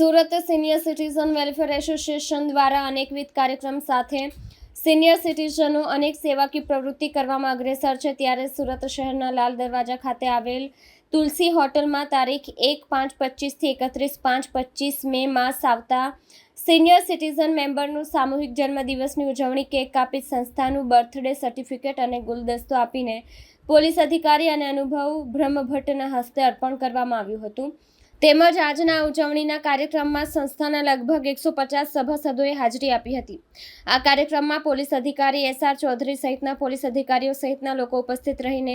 Surat senior citizen welfare association દ્વારા અનેકવિધ કાર્યક્રમ સાથે સિનિયર સિટીઝનો અનેક સેવાકીય પ્રવૃત્તિ કરવામાં અગ્રેસર છે. ત્યારે સુરત શહેરના લાલ દરવાજા ખાતે આવેલ તુલસી હોટલમાં તારીખ એક પાંચ પચીસથી એકત્રીસ પાંચ પચીસ મે માસ આવતા સિનિયર સિટીઝન મેમ્બરનું સામૂહિક જન્મદિવસની ઉજવણી કેક કાપી સંસ્થાનું બર્થડે સર્ટિફિકેટ અને ગુલદસ્તો આપીને પોલીસ અધિકારી અને અનુભવ બ્રહ્મભટ્ટના હસ્તે અર્પણ કરવામાં આવ્યું હતું. તેમજ આજના ઉજવણીના કાર્યક્રમમાં સંસ્થાના લગભગ એકસો પચાસ સભાસદોએ હાજરી આપી હતી. આ કાર્યક્રમમાં પોલીસ અધિકારી એસ આર ચૌધરી સહિતના પોલીસ અધિકારીઓ સહિતના લોકો ઉપસ્થિત રહીને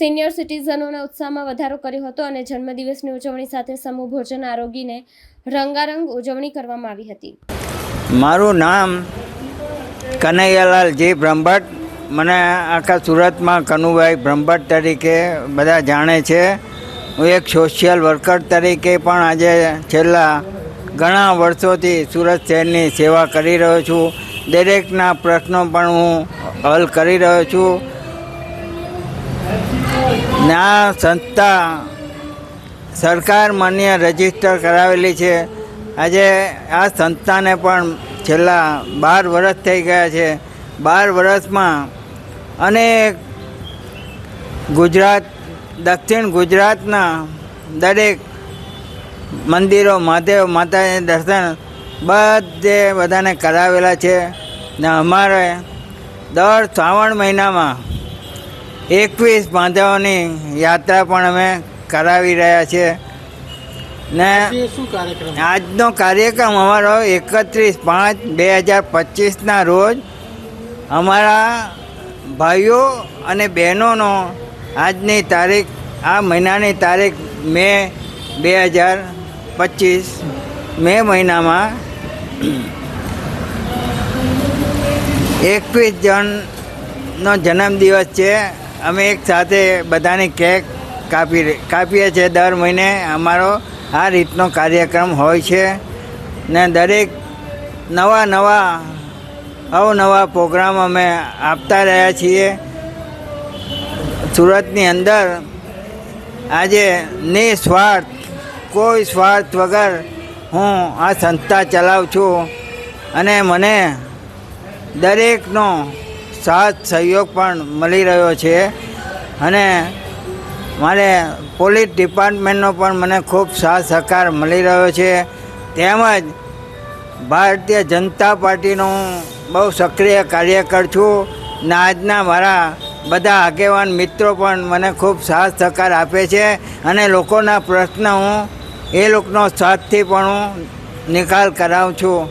સિનિયર સિટીઝનોના ઉત્સાહમાં વધારો કર્યો હતો અને જન્મદિવસની ઉજવણી સાથે સમૂહ ભોજન આરોગીને રંગારંગ ઉજવણી કરવામાં આવી હતી. મારું નામ કનૈયાલાલ જી બ્રહ્મભટ્ટ. મને આખા સુરતમાં કનુભાઈ બ્રહ્મભટ્ટ તરીકે બધા જાણે છે. હું એક સોશિયલ વર્કર તરીકે પણ આજે છેલ્લા ઘણા વર્ષોથી સુરત શહેરની સેવા કરી રહ્યો છું. દરેકના પ્રશ્નો પણ હું હલ કરી રહ્યો છું. આ સંસ્થા સરકાર માન્ય રજિસ્ટર કરાવેલી છે. આજે આ સંસ્થાને પણ છેલ્લા બાર વર્ષ થઈ ગયા છે. બાર વર્ષમાં અનેક ગુજરાત દક્ષિણ ગુજરાતના દરેક મંદિરો મહાદેવ માતાના દર્શન બધે બધાને કરાવેલા છે. ને અમારે દર શ્રાવણ મહિનામાં એકવીસ બાંધવોની યાત્રા પણ અમે કરાવી રહ્યા છીએ. ને આજે શું કાર્યક્રમ? આજનો કાર્યક્રમ અમારો એકત્રીસ પાંચ બે હજાર પચીસના રોજ અમારા ભાઈઓ અને બહેનોનો આજની તારીખ, આ મહિનાની તારીખ મે બે હજાર પચીસ. મે મહિનામાં એકવીસ જણનો જન્મદિવસ છે. અમે એક સાથે બધાની કેક કાપી કાપીએ છીએ દર મહિને. અમારો આ રીતનો કાર્યક્રમ હોય છે ને દરેક નવા નવા, અવનવા પ્રોગ્રામ અમે આપતા રહ્યા છીએ. સુરતની અંદર આજે નિસ્વાર્થ, કોઈ સ્વાર્થ વગર હું આ સંસ્થા ચલાવું છું. અને મને દરેકનો સાથ સહયોગ પણ મળી રહ્યો છે. અને મારે પોલીસ ડિપાર્ટમેન્ટનો પણ મને ખૂબ સાથ સહકાર મળી રહ્યો છે. તેમજ ભારતીય જનતા પાર્ટીનો હું બહુ સક્રિય કાર્યકર છું. ને આજના મારા બધા આગેવાન મિત્રો પણ મને ખૂબ સાથ સહકાર આપે છે અને લોકોના પ્રશ્ન હું એ લોકોનો સાથથી પણ હું નિકાલ કરાવું છું.